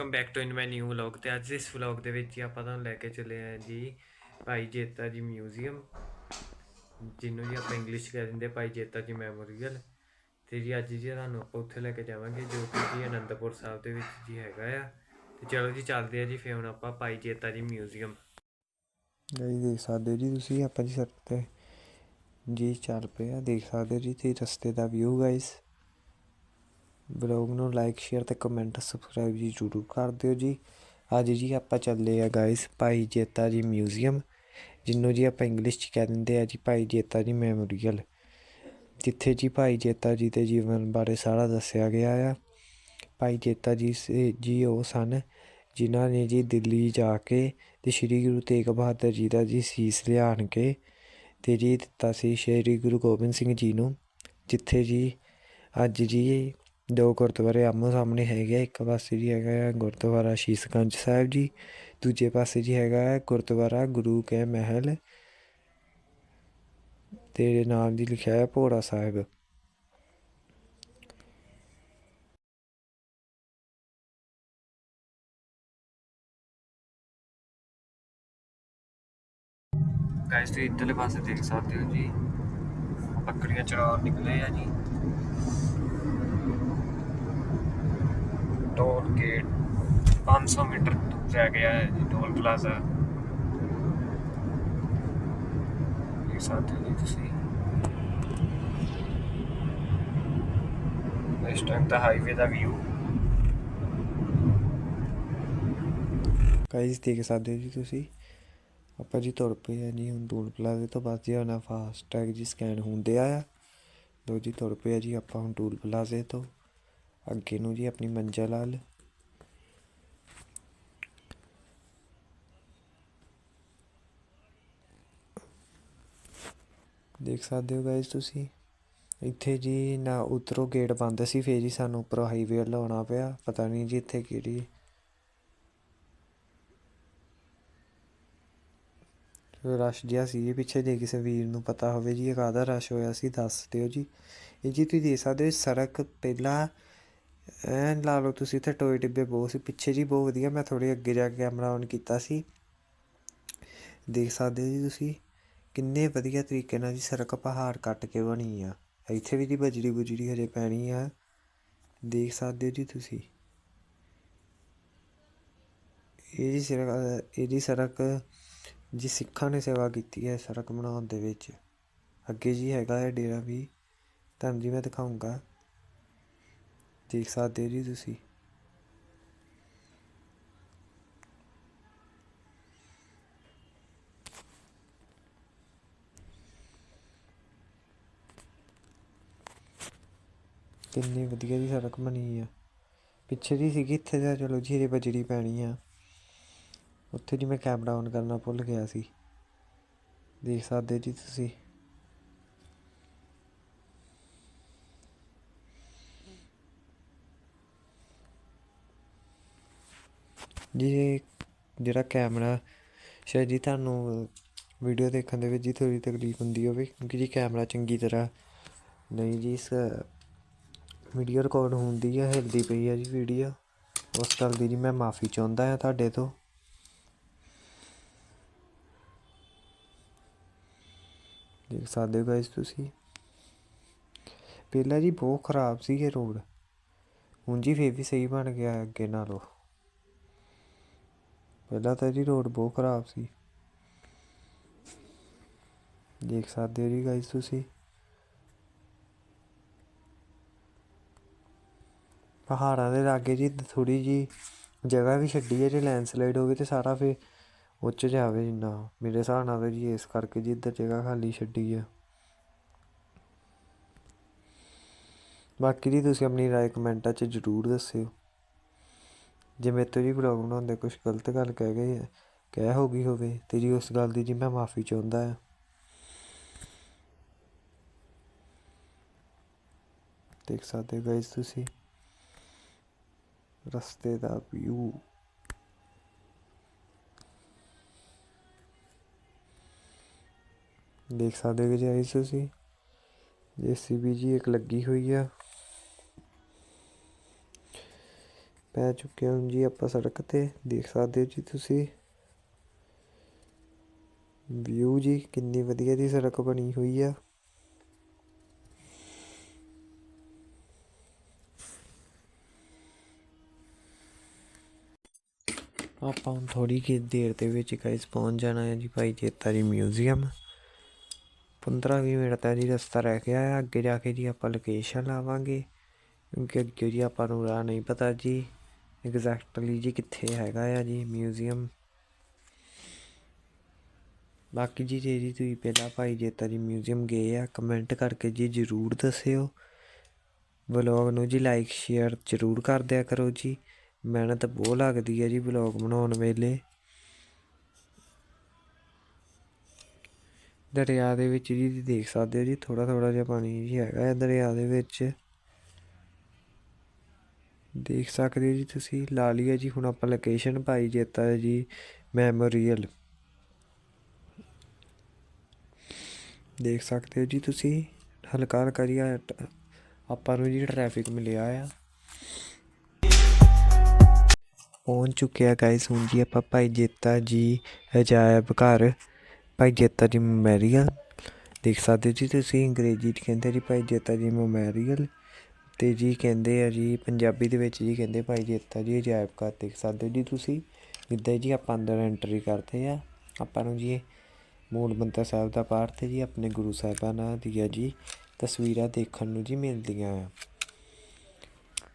Welcome back to in my new vlog ਤੇ ਅੱਜ ਇਸ ਵਲੌਗ ਦੇ ਵਿੱਚ ਜੀ ਆਪਾਂ ਤੁਹਾਨੂੰ ਲੈ ਕੇ ਚੱਲੇ ਆ ਜੀ ਭਾਈ ਜੇਤਾ ਜੀ ਮਿਊਜ਼ੀਅਮ ਜਿਹਨੂੰ ਜੀ ਆਪਾਂ ਇੰਗਲਿਸ਼ ਕਹਿ ਦਿੰਦੇ ਭਾਈ ਜੇਤਾ ਜੀ ਮੈਮੋਰੀਅਲ ਤੇ ਜੀ ਅੱਜ ਜੀ ਤੁਹਾਨੂੰ ਆਪਾਂ ਉੱਥੇ ਲੈ ਕੇ ਜਾਵਾਂਗੇ, ਜੋ ਕਿ ਜੀ ਅਨੰਦਪੁਰ ਸਾਹਿਬ ਦੇ ਵਿੱਚ ਜੀ ਹੈਗਾ ਆ। ਤੇ ਚਲੋ ਜੀ, ਚੱਲਦੇ ਆ ਜੀ, ਫਿਰ ਹੁਣ ਆਪਾਂ ਭਾਈ ਜੇਤਾ ਜੀ ਮਿਊਜ਼ੀਅਮ ਗਾਈ ਦੇਖ ਸਕਦੇ ਹੋ ਜੀ ਤੁਸੀਂ, ਆਪਾਂ ਜੀ ਸੜਕ ਤੇ ਜੀ ਚੱਲ ਪਏ ਆ ਦੇਖ ਸਕਦੇ ਹੋ ਜੀ ਤੇ ਰਸਤੇ ਦਾ ਵਿਊ ਗਾਇਸ ਬਲੌਗ ਨੂੰ ਲਾਈਕ, ਸ਼ੇਅਰ ਅਤੇ ਕਮੈਂਟ ਸਬਸਕ੍ਰਾਈਬ ਜੀ ਜ਼ਰੂਰ ਕਰ ਦਿਓ ਜੀ। ਅੱਜ ਜੀ ਆਪਾਂ ਚੱਲੇ ਆ ਗਾਇਸ ਭਾਈ ਜੇਤਾ ਜੀ ਮਿਊਜ਼ੀਅਮ ਜਿਹਨੂੰ ਜੀ ਆਪਾਂ ਇੰਗਲਿਸ਼ 'ਚ ਕਹਿ ਦਿੰਦੇ ਆ ਜੀ ਭਾਈ ਜੇਤਾ ਜੀ ਮੈਮੋਰੀਅਲ ਜਿੱਥੇ ਜੀ ਭਾਈ ਜੇਤਾ ਜੀ ਦੇ ਜੀਵਨ ਬਾਰੇ ਸਾਰਾ ਦੱਸਿਆ ਗਿਆ ਆ। ਭਾਈ ਜੇਤਾ ਜੀ ਸੇ- ਜੀ ਉਹ ਸਨ ਜਿਨ੍ਹਾਂ ਨੇ ਜੀ ਦਿੱਲੀ ਜਾ ਕੇ ਤੇ ਸ੍ਰੀ ਗੁਰੂ ਤੇਗ ਬਹਾਦਰ ਜੀ ਦਾ ਜੀ ਸੀਸ ਲਿਆਣ ਕੇ ਤੇ ਜੀ ਦਿੱਤਾ ਸੀ ਸ੍ਰੀ ਗੁਰੂ ਗੋਬਿੰਦ ਸਿੰਘ ਜੀ ਨੂੰ, ਜਿੱਥੇ ਜੀ ਅੱਜ ਜੀ ਦੋ ਗੁਰਦੁਆਰੇ ਆਮੋ ਸਾਹਮਣੇ ਹੈਗੇ ਆ, ਇੱਕ ਪਾਸੇ ਜੀ ਹੈਗਾ ਆ ਗੁਰਦੁਆਰਾ ਸ਼ੀਸਗੰਜ ਸਾਹਿਬ ਜੀ, ਦੂਜੇ ਪਾਸੇ ਜੀ ਹੈਗਾ ਹੈ ਗੁਰਦੁਆਰਾ ਗੁਰੂ ਕੇ ਮਹਿਲ ਤੇ ਨਾਮ ਜੀ ਲਿਖਿਆ ਹੈ ਭੋਰਾ ਸਾਹਿਬ। ਗਾਇਸ ਤੁਸੀਂ ਇੱਧਰਲੇ ਪਾਸੇ ਦੇਖ ਸਕਦੇ ਹੋ ਜੀ, ਬੱਕਰੀਆਂ ਚਰਾਉਣ ਨਿਕਲੇ ਆ ਜੀ। ਟੋਲ ਗੇਟ 500 ਮੀਟਰ ਰਹਿ ਗਿਆ ਹੈ ਜੀ ਟੋਲ ਪਲਾਜ਼ਾ ਦੇਖ ਸਕਦੇ ਹੋ ਜੀ ਤੁਸੀਂ ਇਸ ਟਾਈਮ ਤਾਂ ਹਾਈਵੇ ਦਾ ਵਿਊ ਗਾਇਸ ਦੇਖ ਸਕਦੇ ਹੋ ਜੀ ਤੁਸੀਂ ਆਪਾਂ ਜੀ ਤੁਰ ਪਏ ਆ ਜੀ ਹੁਣ ਟੋਲ ਪਲਾਜ਼ੇ ਤੋਂ ਬਾਅਦ ਜੀ ਆਣਾ ਫਾਸਟ ਟੈਗ ਜੀ ਸਕੈਨ ਹੁੰਦੇ ਆ ਲੋ ਜੀ ਤੁਰ ਪਏ ਆ ਜੀ ਆਪਾਂ ਹੁਣ ਟੋਲ ਪਲਾਜ਼ੇ ਤੋਂ ਅੱਗੇ ਨੂੰ ਜੀ ਆਪਣੀ ਮੰਜ਼ਿਲ ਵੱਲ ਦੇਖ ਸਕਦੇ ਹੋ ਗਾਇਸ ਤੁਸੀਂ? ਇੱਥੇ ਜੀ ਨਾ ਉਤਰੋ ਗੇਟ ਬੰਦ ਸੀ ਫੇਰ ਜੀ ਸਾਨੂੰ ਉੱਪਰੋਂ ਹਾਈਵੇ ਵੱਲ ਆਉਣਾ ਪਿਆ। ਪਤਾ ਨਹੀਂ ਜੀ ਇੱਥੇ ਕਿਹੜੀ ਰਸ਼ ਜਿਹਾ ਸੀ ਜੀ ਪਿੱਛੇ ਜੇ ਕਿਸੇ ਵੀਰ ਨੂੰ ਪਤਾ ਹੋਵੇ ਜੀ ਇਹ ਕਾਹਦਾ ਰਸ਼ ਹੋਇਆ ਸੀ, ਦੱਸ ਦਿਓ ਜੀ। ਇਹ ਜੀ ਤੁਸੀਂ ਦੇਖ ਸਕਦੇ ਹੋ, ਸੜਕ ਪਹਿਲਾਂ ਐਨ ਲਾ ਲਓ ਤੁਸੀਂ ਇੱਥੇ ਟੋਏ ਟਿੱਬੇ ਬਹੁਤ ਸੀ, ਪਿੱਛੇ ਜੀ ਬਹੁਤ ਵਧੀਆ, ਮੈਂ ਥੋੜੇ ਅੱਗੇ ਜਾ ਕੇ ਕੈਮਰਾ ਔਨ ਕੀਤਾ ਸੀ। ਦੇਖ ਸਕਦੇ ਹੋ ਜੀ ਤੁਸੀਂ, ਕਿੰਨੇ ਵਧੀਆ ਤਰੀਕੇ ਨਾਲ ਜੀ ਸੜਕ ਪਹਾੜ ਕੱਟ ਕੇ ਬਣੀ ਆ। ਇੱਥੇ ਵੀ ਜੀ ਬਜਰੀ ਬੁਜਰੀ ਹਜੇ ਪੈਣੀ ਆ। ਦੇਖ ਸਕਦੇ ਹੋ ਜੀ ਤੁਸੀਂ। ਇਹ ਜੀ ਸੜਕ ਇਹਦੀ ਸੜਕ, ਜੀ ਸਿੱਖਾਂ ਨੇ ਸੇਵਾ ਕੀਤੀ ਹੈ ਸੜਕ ਬਣਾਉਣ ਦੇ ਵਿੱਚ। ਅੱਗੇ ਜੀ ਹੈਗਾ ਹੈ ਡੇਰਾ ਵੀ। ਤੁਹਾਨੂੰ ਜੀ ਮੈਂ ਦਿਖਾਉਂਗਾ ਦੇਖ ਸਕਦੇ ਹੋ ਜੀ ਤੁਸੀਂ। ਕਿੰਨੀ ਵਧੀਆ ਦੀ ਸੜਕ ਬਣੀ ਆ। ਪਿੱਛੇ ਦੀ ਸੀਗੀ ਇੱਥੇ ਦਾ ਚਲੋ ਜੀ ਹਜੇ ਬਜਰੀ ਪੈਣੀ ਆ। ਉੱਥੇ ਜੀ ਮੈਂ ਕੈਮਰਾ ਔਨ ਕਰਨਾ ਭੁੱਲ ਗਿਆ ਸੀ। ਦੇਖ ਸਕਦੇ ਜੀ ਤੁਸੀਂ। ਜੀ, ਜਿਹੜਾ ਕੈਮਰਾ ਸ਼ਾਇਦ ਜੀ, ਤੁਹਾਨੂੰ ਵੀਡੀਓ ਦੇਖਣ ਦੇ ਵਿੱਚ ਜੀ ਥੋੜ੍ਹੀ ਤਕਲੀਫ ਹੁੰਦੀ ਹੋਵੇ, ਕਿਉਂਕਿ ਜੀ ਕੈਮਰਾ ਚੰਗੀ ਤਰ੍ਹਾਂ ਨਹੀਂ ਜੀ, ਇਸ ਵੀਡੀਓ ਰਿਕਾਰਡ ਹੁੰਦੀ ਹੈ ਹਿਲਦੀ ਪਈ ਹੈ ਜੀ ਵੀਡੀਓ ਉਸ ਗੱਲ ਦੀ ਜੀ ਮੈਂ ਮਾਫੀ ਚਾਹੁੰਦਾ ਹਾਂ ਤੁਹਾਡੇ ਤੋਂ। ਦੇਖ ਸਕਦੇ ਹੋ ਗਾਇਸ ਤੁਸੀਂ। ਪਹਿਲਾਂ ਜੀ ਬਹੁਤ ਖਰਾਬ ਸੀ ਇਹ ਰੋਡ ਹੁਣ ਜੀ ਫੇਰ ਵੀ ਸਹੀ ਬਣ ਗਿਆ ਹੈ ਅੱਗੇ ਨਾਲੋਂ। ਪਹਿਲਾਂ ਤਾਂ ਜੀ ਰੋਡ ਬਹੁਤ ਖਰਾਬ ਸੀ। ਦੇਖ ਸਕਦੇ ਹੋ ਜੀ ਗਾਇਸ ਤੁਸੀਂ। ਪਹਾੜਾਂ ਦੇ ਲਾਗੇ ਜੀ ਥੋੜੀ ਜੀ ਜਗ੍ਹਾ ਵੀ ਛੱਡੀ ਹੈ, ਜੇ ਲੈਂਡਸਲਾਈਡ ਹੋਵੇ ਤੇ ਸਾਰਾ ਫੇ ਉੱਚ ਜਾਵੇ ਜਿੰਨਾ। ਮੇਰੇ ਹਿਸਾਬ ਨਾਲ ਤਾਂ ਜੀ ਇਸ ਕਰਕੇ ਜੀ ਇੱਧਰ ਜਗ੍ਹਾ ਖਾਲੀ ਛੱਡੀ ਆ। ਬਾਕੀ ਜੀ ਤੁਸੀਂ ਆਪਣੀ ਰਾਏ ਕਮੈਂਟਾਂ 'ਚ ਜ਼ਰੂਰ ਦੱਸਿਓ। ਜੇ ਮੇਰੇ ਤੋਂ ਜੀ ਵਲੌਗ ਬਣਾਉਂਦੇ ਕੁਝ ਗਲਤ ਗੱਲ ਕਹਿ ਗਏ ਕਹਿ ਹੋ ਗਈ ਹੋਵੇ ਤੇ ਜੀ ਉਸ ਗੱਲ ਦੀ ਜੀ ਮੈਂ ਮਾਫੀ ਚਾਹੁੰਦਾ ਹਾਂ ਦੇਖ ਸਕਦੇ ਹੋ ਗਾਇਸ ਤੁਸੀਂ? ਰਸਤੇ ਦਾ ਵਿਊ ਦੇਖ ਸਕਦੇ ਹੋ ਜੀ ਤੁਸੀਂ? ਜੇਸੀਬੀ ਜੀ ਇੱਕ ਲੱਗੀ ਹੋਈ ਆ। ਪੈ ਚੁੱਕੇ ਹਾਂ ਜੀ, ਆਪਾਂ ਸੜਕ ਤੇ ਦੇਖ ਸਕਦੇ ਹੋ ਜੀ ਤੁਸੀਂ। ਵਿਊ ਜੀ, ਕਿੰਨੀ ਵਧੀਆ ਦੀ ਸੜਕ ਬਣੀ ਹੋਈ ਆ। ਆਪਾਂ ਹੁਣ ਥੋੜੀ ਕਿ ਦੇਰ ਦੇ ਵਿੱਚ ਗਾਇਸ ਪਹੁੰਚ ਜਾਣਾ ਹੈ ਜੀ ਭਾਈ ਚੇਤਾ ਜੀ ਮਿਊਜ਼ੀਅਮ 15-20 ਮਿੰਟ ਦਾ ਜੀ ਰਸਤਾ ਰਹਿ ਗਿਆ ਹੈ, ਅੱਗੇ ਜਾ ਕੇ ਜੀ ਆਪਾਂ ਲੋਕੇਸ਼ਨ ਲਾਵਾਂਗੇ। ਕਿਉਂਕਿ ਅੱਗੇ ਜੀ ਆਪਾਂ ਨੂੰ ਰਾਹ ਨਹੀਂ ਪਤਾ ਜੀ। ਐਗਜ਼ੈਕਟਲੀ ਜੀ ਕਿੱਥੇ ਹੈਗਾ ਆ ਜੀ ਮਿਊਜ਼ੀਅਮ ਬਾਕੀ ਜੀ ਜੇ ਜੀ ਤੁਸੀਂ ਪਹਿਲਾਂ ਭਾਈ ਜੇਤਾ ਜੀ ਮਿਊਜ਼ੀਅਮ ਗਏ ਆ ਕਮੈਂਟ ਕਰਕੇ ਜੀ ਜ਼ਰੂਰ ਦੱਸਿਓ। ਵਲੌਗ ਨੂੰ ਜੀ ਲਾਈਕ ਸ਼ੇਅਰ ਜ਼ਰੂਰ ਕਰ ਦਿਆ ਕਰੋ ਜੀ। ਮਿਹਨਤ ਬਹੁਤ ਲੱਗਦੀ ਹੈ ਜੀ ਵਲੌਗ ਬਣਾਉਣ ਵੇਲੇ। ਦਰਿਆ ਦੇ ਵਿੱਚ ਜੀ ਤੁਸੀਂ ਦੇਖ ਸਕਦੇ ਹੋ ਜੀ ਥੋੜਾ ਥੋੜਾ ਜਿਹਾ ਪਾਣੀ ਜੀ ਹੈਗਾ ਹੈ ਦਰਿਆ ਦੇ ਵਿੱਚ। ਦੇਖ ਸਕਦੇ ਹੋ ਜੀ ਤੁਸੀਂ, ਲਾ ਲਈ ਹੈ ਜੀ, ਹੁਣ ਆਪਾਂ ਲੋਕੇਸ਼ਨ ਭਾਈ ਜੇਤਾ ਜੀ ਮੈਮੋਰੀਅਲ ਦੇਖ ਸਕਦੇ ਹੋ ਜੀ ਤੁਸੀਂ, ਹਲਕਾ ਹਲਕਾ ਆਪਾਂ ਨੂੰ ਜੀ ਟ੍ਰੈਫਿਕ ਮਿਲਿਆ ਆ। ਪਹੁੰਚ ਚੁੱਕਿਆ ਗਾਇਸ ਹੁਣ ਜੀ ਆਪਾਂ ਭਾਈ ਜੇਤਾ ਜੀ, ਅਜਾਇਬ ਘਰ, ਭਾਈ ਜੇਤਾ ਜੀ ਮੈਮੋਰੀਅਲ ਦੇਖ ਸਕਦੇ ਹੋ ਜੀ ਤੁਸੀਂ, ਅੰਗਰੇਜ਼ੀ 'ਚ ਕਹਿੰਦੇ ਜੀ ਭਾਈ ਜੇਤਾ ਜੀ ਮੈਮੋਰੀਅਲ ਅਤੇ ਜੀ ਕਹਿੰਦੇ ਆ ਜੀ, ਪੰਜਾਬੀ ਦੇ ਵਿੱਚ ਜੀ ਕਹਿੰਦੇ ਭਾਈ ਜੇਤਾ ਜੀ ਅਜਾਇਬ ਘਰ ਦੇਖ ਸਕਦੇ ਹੋ ਜੀ ਤੁਸੀਂ ਜਿੱਦਾਂ ਜੀ, ਆਪਾਂ ਅੰਦਰ ਐਂਟਰੀ ਕਰਦੇ ਆ। ਆਪਾਂ ਨੂੰ ਜੀ ਮੂਲ ਮੰਤਰ ਸਾਹਿਬ ਦਾ ਪਾਠ ਤੇ ਜੀ, ਆਪਣੇ ਗੁਰੂ ਸਾਹਿਬਾਨਾਂ ਦੀਆਂ ਜੀ ਤਸਵੀਰਾਂ ਦੇਖਣ ਨੂੰ ਜੀ ਮਿਲਦੀਆਂ ਆ।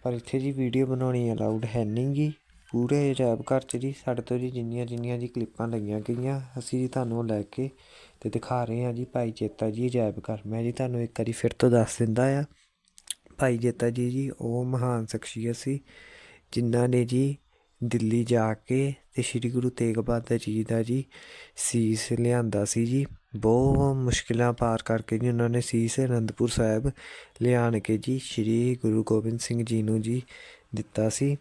ਪਰ ਇੱਥੇ ਜੀ ਵੀਡੀਓ ਬਣਾਉਣੀ ਅਲਾਉਡ ਹੈ ਨਹੀਂ ਗੀ। ਪੂਰੇ ਅਜਾਇਬ ਘਰ 'ਚ ਜੀ, ਸਾਡੇ ਤੋਂ ਜੀ ਜਿੰਨੀਆਂ ਜਿੰਨੀਆਂ ਜੀ ਕਲਿੱਪਾਂ ਲਈਆਂ ਗਈਆਂ, ਅਸੀਂ ਜੀ ਤੁਹਾਨੂੰ ਉਹ ਲੈ ਕੇ ਤੇ ਦਿਖਾ ਰਹੇ ਹਾਂ ਜੀ, ਭਾਈ ਚੇਤਾ ਜੀ ਅਜਾਇਬ ਘਰ। ਮੈਂ ਜੀ ਤੁਹਾਨੂੰ ਇੱਕ ਵਾਰੀ ਫਿਰ ਤੋਂ ਦੱਸ ਦਿੰਦਾ ਆ। ਭਾਈ ਜੇਤਾ ਜੀ ਜੀ, ਉਹ ਮਹਾਨ ਸ਼ਖਸੀਅਤ ਸੀ, ਜਿਨ੍ਹਾਂ ਨੇ ਜੀ ਦਿੱਲੀ ਜਾ ਕੇ ਤੇ ਸ੍ਰੀ ਗੁਰੂ ਤੇਗ ਬਹਾਦਰ ਜੀ ਦਾ ਜੀ ਸੀਸ ਲਿਆਂਦਾ ਸੀ ਜੀ। ਬਹੁਤ ਮੁਸ਼ਕਿਲਾਂ ਪਾਰ ਕਰਕੇ ਜੀ ਉਹਨਾਂ ਨੇ ਸੀਸ ਅਨੰਦਪੁਰ ਸਾਹਿਬ ਲਿਆਣ ਕੇ ਜੀ ਸ੍ਰੀ ਗੁਰੂ ਗੋਬਿੰਦ ਸਿੰਘ ਜੀ ਨੂੰ ਜੀ ਦਿੱਤਾ ਸੀ।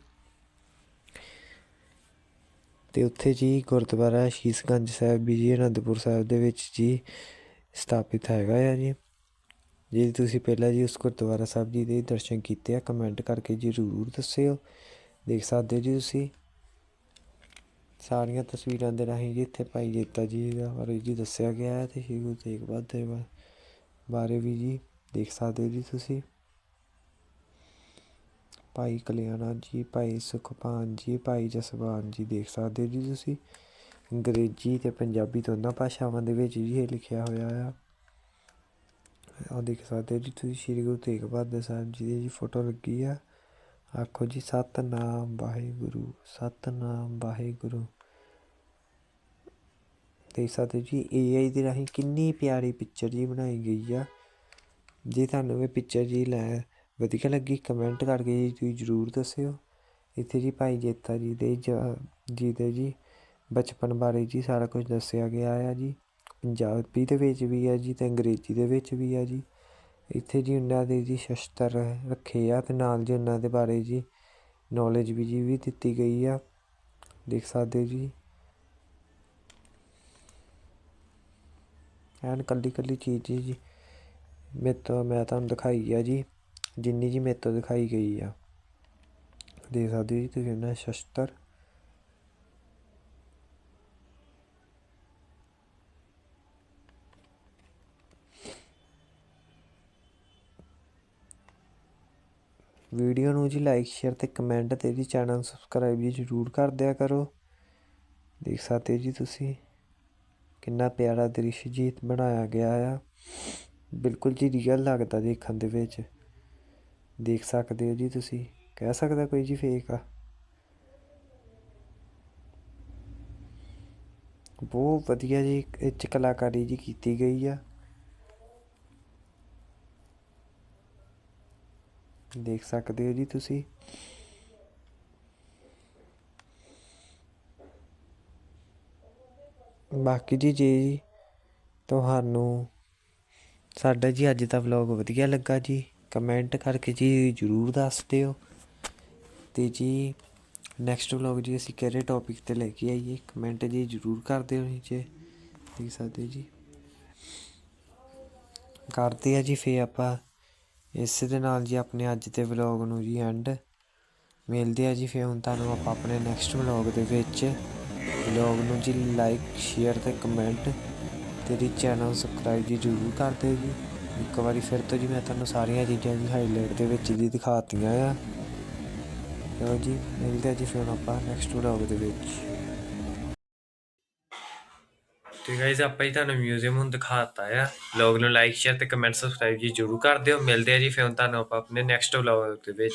ਤੇ ਉੱਥੇ ਜੀ ਗੁਰਦੁਆਰਾ ਸ਼ੀਸਗੰਜ ਸਾਹਿਬ ਵੀ ਜੀ ਅਨੰਦਪੁਰ ਸਾਹਿਬ ਦੇ ਵਿੱਚ ਜੀ ਸਥਾਪਿਤ ਹੈਗਾ ਆ ਜੀ। ਜੇ ਤੁਸੀਂ ਪਹਿਲਾਂ ਜੀ ਉਸ ਗੁਰਦੁਆਰਾ ਸਾਹਿਬ ਜੀ ਦੇ ਦਰਸ਼ਨ ਕੀਤੇ ਆ ਕਮੈਂਟ ਕਰਕੇ ਜੀ ਜ਼ਰੂਰ ਦੱਸਿਓ। ਦੇਖ ਸਕਦੇ ਹੋ ਜੀ ਤੁਸੀਂ। ਸਾਰੀਆਂ ਤਸਵੀਰਾਂ ਦੇ ਰਾਹੀਂ ਜੀ ਇੱਥੇ ਭਾਈ ਜੇਤਾ ਜੀ ਦਾ ਬਾਰੇ ਜੀ ਦੱਸਿਆ ਗਿਆ ਹੈ ਤੇ ਸ਼੍ਰੀ ਗੁਰੂ ਤੇਗ ਬਹਾਦਰ ਬਾ- ਬਾਰੇ ਵੀ ਜੀ ਦੇਖ ਸਕਦੇ ਹੋ ਜੀ ਤੁਸੀਂ। ਭਾਈ ਕਲਿਆਣਾ ਜੀ, ਭਾਈ ਸੁਖਪਾਨ ਜੀ, ਭਾਈ ਜਸਵਾਨ ਜੀ ਦੇਖ ਸਕਦੇ ਹੋ ਜੀ ਤੁਸੀਂ। ਅੰਗਰੇਜ਼ੀ ਤੇ ਪੰਜਾਬੀ ਦੋਨਾਂ ਭਾਸ਼ਾਵਾਂ ਦੇ ਵਿੱਚ ਜੀ ਇਹ ਲਿਖਿਆ ਹੋਇਆ ਆ। ਆਹ ਦੇਖ ਸਕਦੇ ਹੋ ਜੀ, ਤੁਸੀਂ ਸ਼੍ਰੀ ਗੁਰੂ ਤੇਗ ਬਹਾਦਰ ਸਾਹਿਬ ਜੀ ਦੀ ਜੀ ਫੋਟੋ ਲੱਗੀ ਆ। ਆਖੋ ਜੀ, ਸਤਨਾਮ ਵਾਹਿਗੁਰੂ ਸਤਨਾਮ ਵਾਹਿਗੁਰੂ। ਦੇਖ ਸਕਦੇ ਹੋ ਜੀ AI ਦੇ ਰਾਹੀਂ ਕਿੰਨੀ ਪਿਆਰੀ ਪਿਕਚਰ ਜੀ ਬਣਾਈ ਗਈ ਆ। ਜੇ ਤੁਹਾਨੂੰ ਇਹ ਪਿਕਚਰ ਜੀ ਲੈ ਵਧੀਆ ਲੱਗੀ ਕਮੈਂਟ ਕਰਕੇ ਜੀ ਤੁਸੀਂ ਜ਼ਰੂਰ ਦੱਸਿਓ। ਇੱਥੇ ਜੀ ਭਾਈ ਜੇਤਾ ਜੀ ਦੇ ਜੀ ਦੇ ਜੀ ਬਚਪਨ ਬਾਰੇ ਜੀ ਸਾਰਾ ਕੁਝ ਦੱਸਿਆ ਗਿਆ ਆ ਜੀ। ਪੰਜਾਬੀ ਦੇ ਵਿੱਚ ਵੀ ਆ ਜੀ ਅਤੇ ਅੰਗਰੇਜ਼ੀ ਦੇ ਵਿੱਚ ਵੀ ਆ ਜੀ। ਇੱਥੇ ਜੀ ਉਹਨਾਂ ਦੇ ਜੀ ਸ਼ਸਤਰ ਰੱਖੇ ਆ ਅਤੇ ਨਾਲ ਜੀ ਉਹਨਾਂ ਦੇ ਬਾਰੇ ਜੀ ਨੌਲੇਜ ਵੀ ਜੀ ਵੀ ਦਿੱਤੀ ਗਈ ਆ। ਦੇਖ ਸਕਦੇ ਹੋ ਜੀ। ਐਨ ਕੱਲੀ ਕੱਲੀ ਚੀਜ਼ ਜੀ ਮੇਰੇ ਤੋਂ ਮੈਂ ਤੁਹਾਨੂੰ ਦਿਖਾਈ ਆ ਜੀ, ਜਿੰਨੀ ਜੀ ਮੇਰੇ ਤੋਂ ਦਿਖਾਈ ਗਈ ਆ। ਦੇਖ ਸਕਦੇ ਹੋ ਜੀ ਤੁਸੀਂ ਉਹਨਾਂ ਸ਼ਸਤਰ। ਵੀਡੀਓ ਨੂੰ ਜੀ ਲਾਈਕ ਸ਼ੇਅਰ ਤੇ ਕਮੈਂਟ ਤੇ ਜੀ ਚੈਨਲ ਸਬਸਕ੍ਰਾਈਬ ਜੀ ਜ਼ਰੂਰ ਕਰ ਦਿਆ ਕਰੋ। ਦੇਖ ਸਕਦੇ ਹੋ ਜੀ ਤੁਸੀਂ ਕਿੰਨਾ ਪਿਆਰਾ ਦ੍ਰਿਸ਼ ਜੀ ਬਣਾਇਆ ਗਿਆ ਆ। ਬਿਲਕੁਲ ਜੀ ਰੀਅਲ ਲੱਗਦਾ ਦੇਖਣ ਦੇ ਵਿੱਚ। ਦੇਖ ਸਕਦੇ ਹੋ ਜੀ ਤੁਸੀਂ। ਕਹਿ ਸਕਦਾ ਕੋਈ ਜੀ ਫੇਕ ਆ। ਬਹੁਤ ਵਧੀਆ ਜੀ ਇਹ 'ਚ ਕਲਾਕਾਰੀ ਜੀ ਕੀਤੀ ਗਈ ਆ। ਦੇਖ ਸਕਦੇ ਹੋ ਜੀ ਤੁਸੀਂ। ਬਾਕੀ ਜੀ, ਜੇ ਤੁਹਾਨੂੰ ਸਾਡਾ ਜੀ ਅੱਜ ਦਾ ਵਲੌਗ ਵਧੀਆ ਲੱਗਾ ਜੀ ਕਮੈਂਟ ਕਰਕੇ ਜੀ ਜ਼ਰੂਰ ਦੱਸ ਦਿਓ। ਤੇ ਜੀ ਨੈਕਸਟ ਵਲੌਗ ਜੀ ਅਸੀਂ ਕਿਹੜੇ ਟੌਪਿਕ ਤੇ ਲੈ ਕੇ ਆਈਏ ਕਮੈਂਟ ਜੀ ਜ਼ਰੂਰ ਕਰ ਦਿਓ ਨੀਚੇ ਦੇਖ ਸਕਦੇ ਜੀ। ਕਰਦੇ ਆ ਜੀ ਫੇ ਆਪਾਂ ਇਸ ਦੇ ਨਾਲ ਜੀ ਆਪਣੇ ਅੱਜ ਦੇ ਵਲੌਗ ਨੂੰ ਜੀ ਐਂਡ ਮਿਲਦੇ ਆ ਜੀ ਫਿਰ ਹੁਣ ਤੁਹਾਨੂੰ ਆਪਾਂ ਆਪਣੇ ਨੈਕਸਟ ਵਲੌਗ ਦੇ ਵਿੱਚ। ਵਲੌਗ ਨੂੰ ਜੀ ਲਾਈਕ ਸ਼ੇਅਰ ਤੇ ਕਮੈਂਟ ਤੇ ਜੀ ਚੈਨਲ ਸਬਸਕ੍ਰਾਈਬ ਜੀ ਜ਼ਰੂਰ ਕਰ ਦਿਓ ਜੀ। ਇੱਕ ਵਾਰੀ ਫਿਰ ਤੋਂ ਜੀ ਮੈਂ ਤੁਹਾਨੂੰ ਸਾਰੀਆਂ ਚੀਜ਼ਾਂ ਜੀ ਹਾਈਲਾਈਟ ਦੇ ਵਿੱਚ ਜੀ ਦਿਖਾਤੀਆਂ ਆ। ਚਲੋ ਜੀ, ਮਿਲਦੇ ਆ ਜੀ ਫਿਰ ਹੁਣ ਆਪਾਂ ਨੈਕਸਟ ਵਲੌਗ ਦੇ ਵਿੱਚ। ਤੇ ਗਾਇਜ਼ ਆਪਾਂ ਹੀ ਤੁਹਾਨੂੰ ਮਿਊਜ਼ੀਅਮ ਹੁਣ ਦਿਖਾਤਾ ਆ। ਵਲੌਗ ਨੂੰ ਲਾਈਕ ਸ਼ੇਅਰ ਤੇ ਕਮੈਂਟ ਸਬਸਕ੍ਰਾਈਬ ਜੀ ਜ਼ਰੂਰ ਕਰ ਦਿਓ। ਮਿਲਦੇ ਆ ਜੀ ਫਿਰ ਤੁਹਾਨੂੰ ਆਪਾਂ ਆਪਣੇ ਨੈਕਸਟ ਵਲੌਗ ਦੇ ਵਿੱਚ।